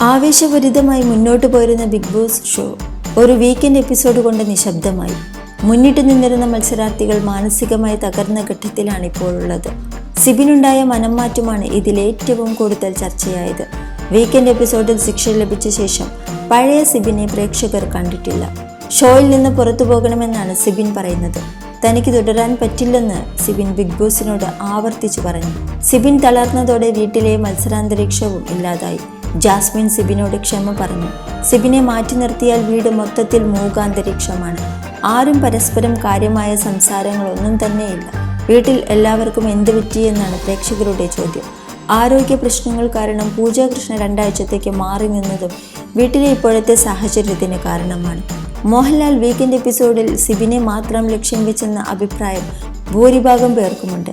ആവേശഭരിതമായി മുന്നോട്ട് പോയിരുന്ന big boss show ഒരു വീക്കെൻഡ് എപ്പിസോഡ് കൊണ്ട് നിശബ്ദമായി. മുന്നിട്ട് നിന്നിരുന്ന മത്സരാർത്ഥികൾ മാനസികമായി തകർന്ന ഘട്ടത്തിലാണ് ഇപ്പോഴുള്ളത്. സിബിനുണ്ടായ മനംമാറ്റമാണ് ഇതിൽ ഏറ്റവും കൂടുതൽ ചർച്ചയായത്. വീക്കെൻഡ് എപ്പിസോഡിൽ ശിക്ഷ ലഭിച്ച ശേഷം പഴയ സിബിനെ പ്രേക്ഷകർ കണ്ടിട്ടില്ല. ഷോയിൽ നിന്ന് പുറത്തു പോകണമെന്നാണ് സിബിൻ പറയുന്നത്. തനിക്ക് തുടരാൻ പറ്റില്ലെന്ന് സിബിൻ ബിഗ് ബോസിനോട് ആവർത്തിച്ചു പറഞ്ഞു. സിബിൻ തളർന്നതോടെ വീട്ടിലെ മത്സരാന്തരീക്ഷവും ഇല്ലാതായി. ജാസ്മിൻ സിബിനോട് ക്ഷമ പറഞ്ഞു. സിബിനെ മാറ്റി നിർത്തിയാൽ വീട് മൊത്തത്തിൽ മൂകാന്തരീക്ഷമാണ്. ആരും പരസ്പരം കാര്യമായ സംസാരങ്ങളൊന്നും തന്നെയില്ല. വീട്ടിൽ എല്ലാവർക്കും എന്ത് പറ്റിയെന്നാണ് പ്രേക്ഷകരുടെ ചോദ്യം. ആരോഗ്യ പ്രശ്നങ്ങൾ കാരണം പൂജാകൃഷ്ണ രണ്ടാഴ്ചത്തേക്ക് മാറി നിന്നതും വീട്ടിലെ ഇപ്പോഴത്തെ സാഹചര്യത്തിന് കാരണമാണ്. മോഹൻലാൽ വീക്കെൻഡ് എപ്പിസോഡിൽ സിബിനെ മാത്രം ലക്ഷ്യം വെച്ചെന്ന അഭിപ്രായം ഭൂരിഭാഗം പേർക്കുമുണ്ട്.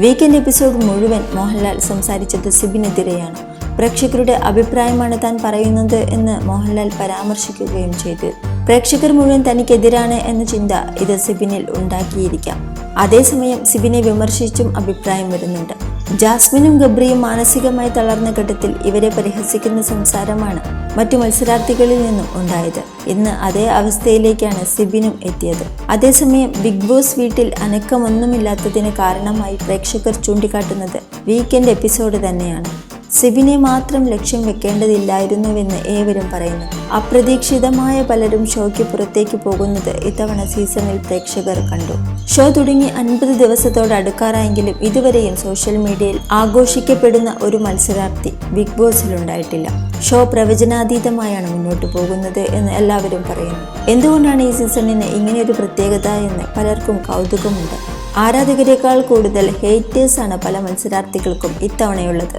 വീക്കെൻഡ് എപ്പിസോഡ് മുഴുവൻ മോഹൻലാൽ സംസാരിച്ചത് സിബിനെതിരെയാണ്. പ്രേക്ഷകരുടെ അഭിപ്രായമാണ് താൻ പറയുന്നത് എന്ന് മോഹൻലാൽ പരാമർശിക്കുകയും ചെയ്തു. പ്രേക്ഷകർ മുഴുവൻ തനിക്കെതിരാണ് എന്ന ചിന്ത ഇത് സിബിനിൽ ഉണ്ടാക്കിയിരിക്കാം. അതേസമയം സിബിനെ വിമർശിച്ചും അഭിപ്രായം വരുന്നുണ്ട്. ജാസ്മിനും ഗബ്രിയും മാനസികമായി തളർന്ന ഘട്ടത്തിൽ ഇവരെ പരിഹസിക്കുന്ന സംസാരമാണ് മറ്റു മത്സരാർത്ഥികളിൽ നിന്നും ഉണ്ടായത്. ഇന്ന് അതേ അവസ്ഥയിലേക്കാണ് സിബിനും എത്തിയത്. അതേസമയം ബിഗ് ബോസ് വീട്ടിൽ അനക്കമൊന്നുമില്ലാത്തതിന് കാരണമായി പ്രേക്ഷകർ ചൂണ്ടിക്കാട്ടുന്നത് വീക്കെൻഡ് എപ്പിസോഡ് തന്നെയാണ്. സിബിനെ മാത്രം ലക്ഷ്യം വെക്കേണ്ടതില്ലായിരുന്നുവെന്ന് ഏവരും പറയുന്നു. അപ്രതീക്ഷിതമായ പലരും ഷോയ്ക്ക് പുറത്തേക്ക് പോകുന്നത് ഇത്തവണ സീസണിൽ പ്രേക്ഷകർ കണ്ടു. ഷോ തുടങ്ങി അൻപത് ദിവസത്തോട് അടുക്കാറായെങ്കിലും ഇതുവരെയും സോഷ്യൽ മീഡിയയിൽ ആഘോഷിക്കപ്പെടുന്ന ഒരു മത്സരാർത്ഥി ബിഗ് ബോസിൽ ഉണ്ടായിട്ടില്ല ഷോ പ്രവചനാതീതമായാണ് മുന്നോട്ട് പോകുന്നത് എന്ന് എല്ലാവരും പറയുന്നു. എന്തുകൊണ്ടാണ് ഈ സീസണിന് ഇങ്ങനെയൊരു പ്രത്യേകത എന്ന് പലർക്കും കൗതുകമുണ്ട്. ആരാധകരെക്കാൾ കൂടുതൽ ഹേറ്റേഴ്സാണ് പല മത്സരാർത്ഥികൾക്കും ഇത്തവണയുള്ളത്.